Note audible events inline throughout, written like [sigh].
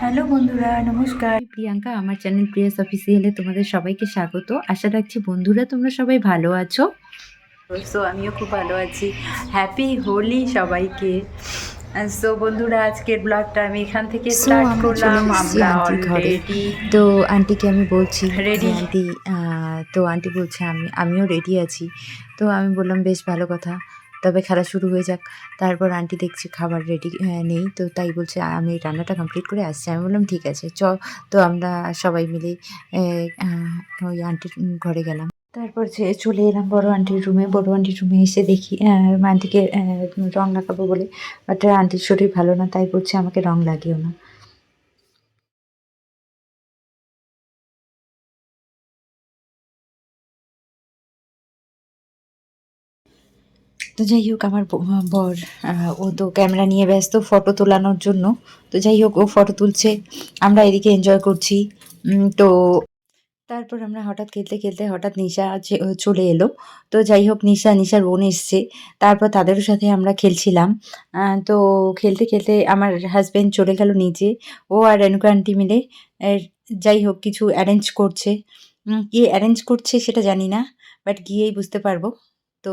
Hello বন্ধুরা নমস্কার। প্রিয়াঙ্কা আমার চ্যানেল প্রিয়াস অফিসিয়ালে তোমাদের সবাইকে স্বাগত। আশা রাখছি বন্ধুরা তোমরা সবাই ভালো আছো। সো আমিও খুব ভালো আছি। হ্যাপি হোলি সবাইকে। সো বন্ধুরা আজকের ব্লগটা আমি এখান থেকে স্টার্ট করলাম। আমরা। অলরেডি তো আন্টিকে আমি বলছি রেডি আন্টি তো আন্টি বলছে আমি আমিও রেডি আছি। তো আমি বললাম বেশ ভালো কথা। তবে খেলা শুরু হয়ে যাক। তারপর আন্টি দেখছি খাবার রেডি নেই, তো তাই বলছে আমি রান্নাটা কমপ্লিট করে আসছি। আমি বললাম, ঠিক আছে, চ। তো আমরা সবাই মিলে ওই আন্টির ঘরে গেলাম। তারপর যে চলে এলাম বড় আন্টির রুমে বড় আন্টির রুমে এসে দেখি আন্টিকে রং লাগাবো বলে বাট আন্টির শরীর ভালো না, তাই বলছে, আমাকে রং লাগিও না। তো যাই হোক, আমার বর ও তো ক্যামেরা নিয়ে ব্যস্ত ফটো তোলানোর জন্য। তো যাই হোক, ও ফটো তুলছে, আমরা এদিকে এনজয় করছি। তো তারপর আমরা হঠাৎ খেলতে খেলতে হঠাৎ নিশা চলে এলো। তো যাই হোক, নিশা, নিশার বোন এসছে। তারপর তাদেরও সাথে আমরা খেলছিলাম। তো খেলতে খেলতে আমার হাজব্যান্ড চলে গেল নিচে ও আর রেণুকা আন্টি মিলে যাই হোক, কিছু অ্যারেঞ্জ করছে। কি অ্যারেঞ্জ করছে সেটা জানি না বাট গিয়েই বুঝতে পারব। তো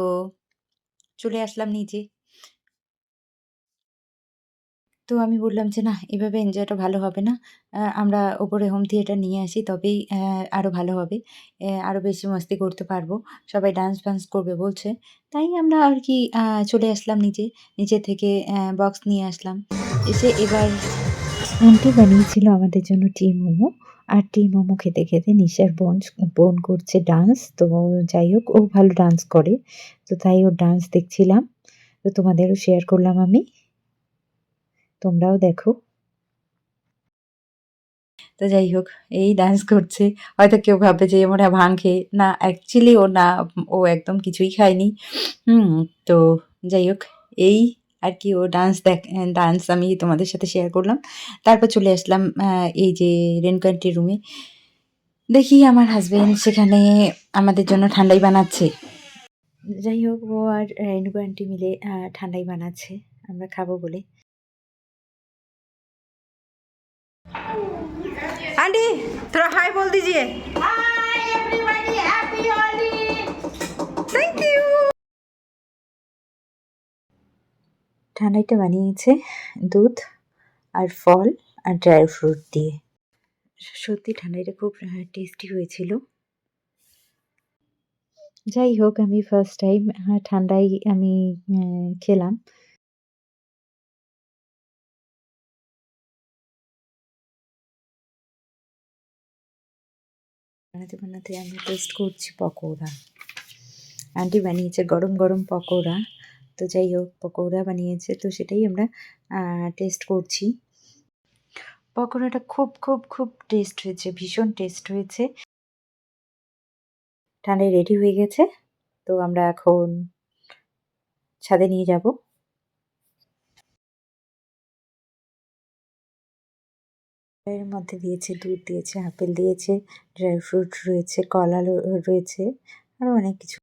চলে আসলাম নিজে। তো আমি বললাম যে না এভাবে এনজয়টা ভালো হবে না। আমরা ওপরে হোম থিয়েটার নিয়ে আসি, তবেই আরও ভালো হবে। আরও বেশি মস্তি করতে পারব। সবাই ডান্স ফান্স করবে, বলছে। তাই আমরা আর কি চলে আসলাম নিচে নিচে থেকে বক্স নিয়ে আসলাম। এসে এবার আন্টি বানিয়েছিল আমাদের জন্য টি মোমো, আর টি মোমো খেতে খেতে নিশার বোন বোন করছে ডান্স তো যাই হোক, ও ভালো ডান্স করে। তো তাই ওর ডান্স দেখছিলাম। তো তোমাদেরও শেয়ার করলাম আমি। তোমরাও দেখো। তো যাই হোক, এই ডান্স করছে। হয়তো কেউ ভাববে যে মনে ভাং খেয়ে, না অ্যাকচুয়ালি ও না, ও একদম কিছুই খায়নি। হুম, তো যাই হোক, এই আর কি ও ডান্স দেখ ডান্স আমি তোমাদের সাথে শেয়ার করলাম। তারপর চলে আসলাম এই যে রেনকোয়েন্টির রুমে দেখি আমার হাজব্যান্ড সেখানে আমাদের জন্য ঠান্ডাই বানাচ্ছে। যাই হোক ও আর রেনুকু আন্টি মিলে ঠান্ডাই বানাচ্ছে। আমরা খাব বলে। আন্টি তোরা হাই বল দিজিয়ে। হাই এভরিবডি হ্যাপি ঠান্ডাইটা বানিয়েছে দুধ আর ফল আর ড্রাই ফ্রুট দিয়ে। সত্যি ঠান্ডাইটা খুব টেস্টি হয়েছিল। যাই হোক, আমি ফার্স্ট টাইম ঠান্ডাই আমি খেলাম। বানাতে বানাতে আমি টেস্ট করছি পকোড়া। আন্টি বানিয়েছে গরম গরম পকোড়া। তো যাই হোক, পকোড়া বানিয়েছে, তো সেটাই আমরা টেস্ট করছি। পকোড়াটা খুব খুব খুব টেস্ট হয়েছে, ভীষণ টেস্ট হয়েছে। ঠান্ডায় রেডি হয়ে গেছে, তো আমরা এখন ছাদে নিয়ে যাব। এর মধ্যে দিয়েছে দুধ, দিয়েছে আপেল, দিয়েছে ড্রাই ফ্রুট রয়েছে, কলা রয়েছে আরও অনেক কিছু।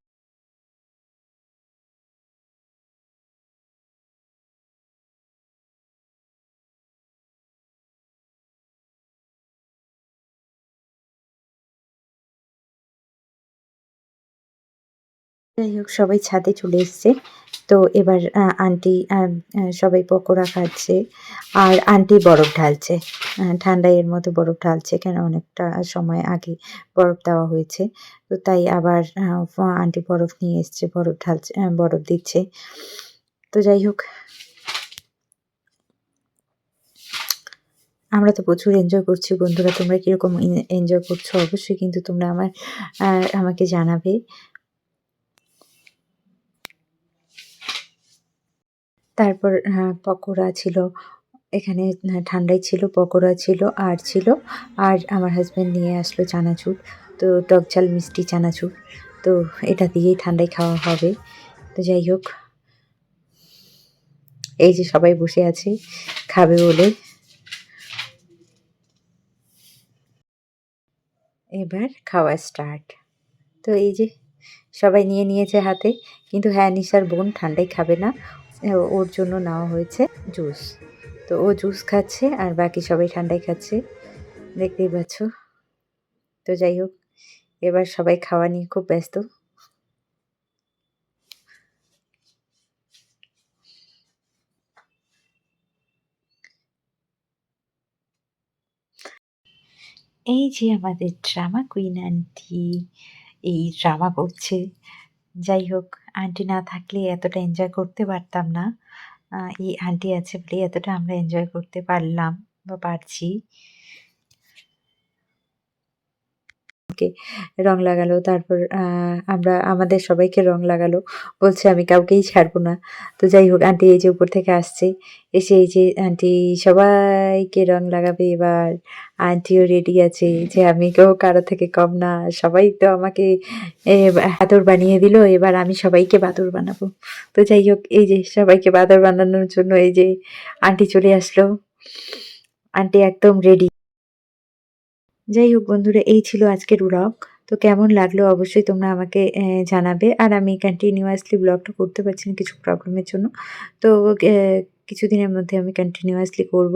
যাই হোক, সবাই ছাদে চলে এসছে। তো এবার আন্টি সবাই পকোড়া খাচ্ছে আর আন্টি বরফ ঢালছে। ঠান্ডায় এর মতো বরফ ঢালছে কেন? অনেকটা সময় আগে বরফ দেওয়া হয়েছে। তো তাই আবার আন্টি বরফ নিয়ে এসছে, বরফ ঢালছে বরফ দিচ্ছে। তো যাই হোক, আমরা তো প্রচুর এনজয় করছি বন্ধুরা। তোমরা কীরকম এনজয় করছ? অবশ্যই কিন্তু তোমরা আমার আমাকে জানাবে। তারপর আহ, পকোড়া ছিল। এখানে আহ, ঠান্ডায় ছিল পকোড়া ছিল আর ছিল। আর আমার হাজব্যান্ড নিয়ে আসলো চানাচুর। তো টক ঝাল মিষ্টি চানাচুর। তো এটা দিয়েই ঠান্ডায় খাওয়া হবে। তো যাই হোক। এই যে সবাই বসে আছে খাবে বলে। এবার খাওয়া স্টার্ট তো এই যে সবাই নিয়ে নিয়েছে হাতে। কিন্তু হ্যাঁ নিশার বোন ঠান্ডায় খাবে না। ওর জন্য নেওয়া হয়েছে জুস। তো ও জুস খাচ্ছে আর বাকি সবাই ঠান্ডাই খাচ্ছে। দেখতেই পাচ্ছ। তো যাই হোক, এবার সবাই খাওয়া নিয়ে খুব ব্যস্ত। এই যে আমাদের ড্রামা কুইন আন্টি, এই ড্রামা করছে। যাই হোক আন্টি না থাকলে এতটা এনজয় করতে পারতাম না। এই আন্টি আছে বলে এতটা আমরা এনজয় করতে পারলাম বা পারছি। ওকে রং লাগালো, তারপর আমরা, আমাদের সবাইকে রং লাগালো। বলছে, আমি কাউকেই ছাড়বো না। তো যাই হোক, আন্টি এই যে উপর থেকে আসছে, এসে এই যে আন্টি সবাইকে রং লাগাবে এবার। আন্টিও রেডি আছে যে, আমি কেউ কারও থেকে কম না, সবাই তো আমাকে বাদর বানিয়ে দিল, এবার আমি সবাইকে বাদর বানাবো। তো যাই হোক, এই যে সবাইকে বাদর বানানোর জন্য এই যে আন্টি চলে আসলো। আন্টি একদম রেডি যাই হোক বন্ধুরা এই ছিল আজকের ব্লগ তো কেমন লাগল অবশ্যই তোমরা আমাকে জানাবে। আর আমি কন্টিনিউয়াসলি ব্লগটা করতে পারছি না কিছু প্রবলেমের জন্য। তো আহ, কিছুদিনের মধ্যে আমি কন্টিনিউয়াসলি করব।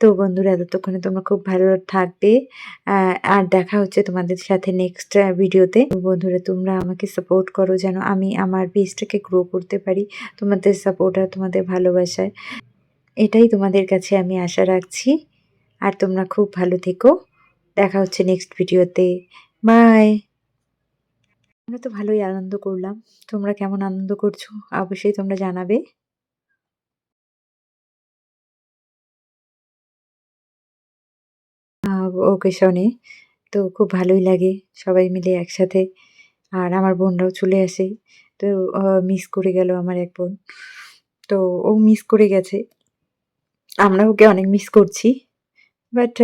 তো বন্ধুরা এতক্ষণে তোমরা খুব ভালো থাকবে। আর দেখা হচ্ছে তোমাদের সাথে নেক্সট ভিডিওতে বন্ধুরা তোমরা আমাকে সাপোর্ট করো যেন আমি আমার পেজটাকে গ্রো করতে পারি তোমাদের সাপোর্ট আর তোমাদের ভালোবাসায়। এটাই তোমাদের কাছে আমি আশা রাখছি। আর তোমরা খুব ভালো থেকো। দেখা হচ্ছে নেক্সট ভিডিওতে। বাই আমরা তো ভালোই আনন্দ করলাম। তোমরা কেমন আনন্দ করছ? অবশ্যই তোমরা জানাবে। ওকেশনে তো খুব ভালোই লাগে সবাই মিলে একসাথে। আর আমার বোনরাও চলে আসে। তো মিস করে গেল আমার এক বোন। তো, ও মিস করে গেছে। আমরা ওকে অনেক মিস করছি। বাট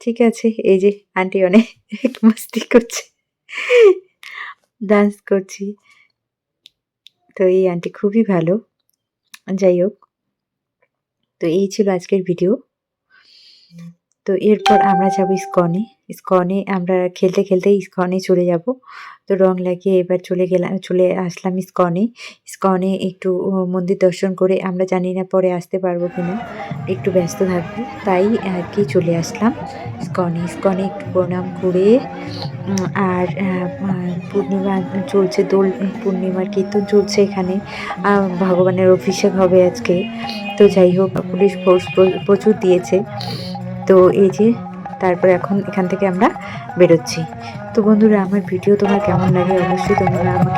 ঠিক আছে, এই যে আন্টি অনেক [laughs] মস্তি করছে ডান্স করছি। তো এই আন্টি খুবই ভালো, যাই হোক। তো এই ছিল আজকের ভিডিও তো এরপর আমরা যাব ইস্কনে। ইস্কনে আমরা খেলতে খেলতে ইস্কনে চলে যাব। তো রং লাগিয়ে এবার চলে গেলাম, চলে আসলাম ইস্কনে। ইস্কনে একটু মন্দির দর্শন করে আমরা জানি না পরে আসতে পারব কিনা, একটু ব্যস্ত থাকব, তাই আর কি চলে আসলাম ইস্কনে। ইস্কনে একটু প্রণাম করে আর পূর্ণিমা চলছে, দোল, পূর্ণিমার কীর্তন চলছে এখানে। ভগবানের অভিষেক হবে আজকে। তো যাই হোক, পুলিশ ফোর্স প্রচুর দিয়েছে। তো এই যে তারপর এখন এখান থেকে আমরা বেরোচ্ছি। তো বন্ধুরা, আমার ভিডিও তোমার কেমন লাগে অবশ্যই তোমরা আমাকে